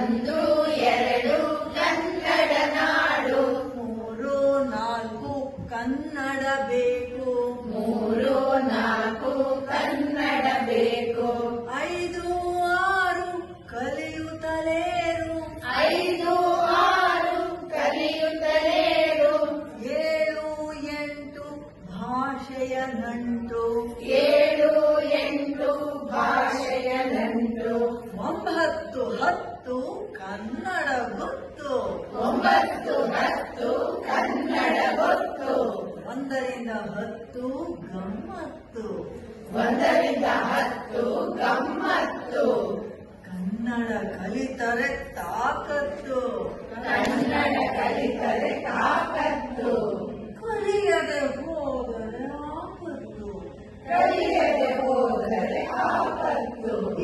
ಒಂದು ಎರಡು ಕನ್ನಡ ನಾಡು. ಮೂರು ನಾಲ್ಕು ಕನ್ನಡ ಬೇಕು. ಮೂರು ನಾಲ್ಕು ಕನ್ನಡ ಬೇಕು. ಐದು ಆರು ಕಲಿಯುತ್ತಲೇರು ಐದು ಆರು ಕಲಿಯುತ್ತಲೇರು ಏಳು ಎಂಟು ಭಾಷೆಯ ನಂಟು. ಏಳು ಎಂಟು ಭಾಷೆಯ ನಂಟು. ಒಂಬತ್ತು ಹತ್ತು ಕನ್ನಡ ಗೊತ್ತು ಒಂಬತ್ತು ಹತ್ತು ಕನ್ನಡ ಗೊತ್ತು ಒಂದರಿಂದ ಹತ್ತು ಗಮ್ಮತ್ತು. ಒಂದರಿಂದ ಹತ್ತು ಗಮ್ಮತ್ತು. ಕನ್ನಡ ಕಲಿತರೆ ತಾಕತ್ತು. ಕನ್ನಡ ಕಲಿತರೆ ತಾಕತ್ತು. ಕಲಿಯದೆ ಹೋದರೆ ಆಪತ್ತು. ಕಲಿಯದೆ ಹೋದರೆ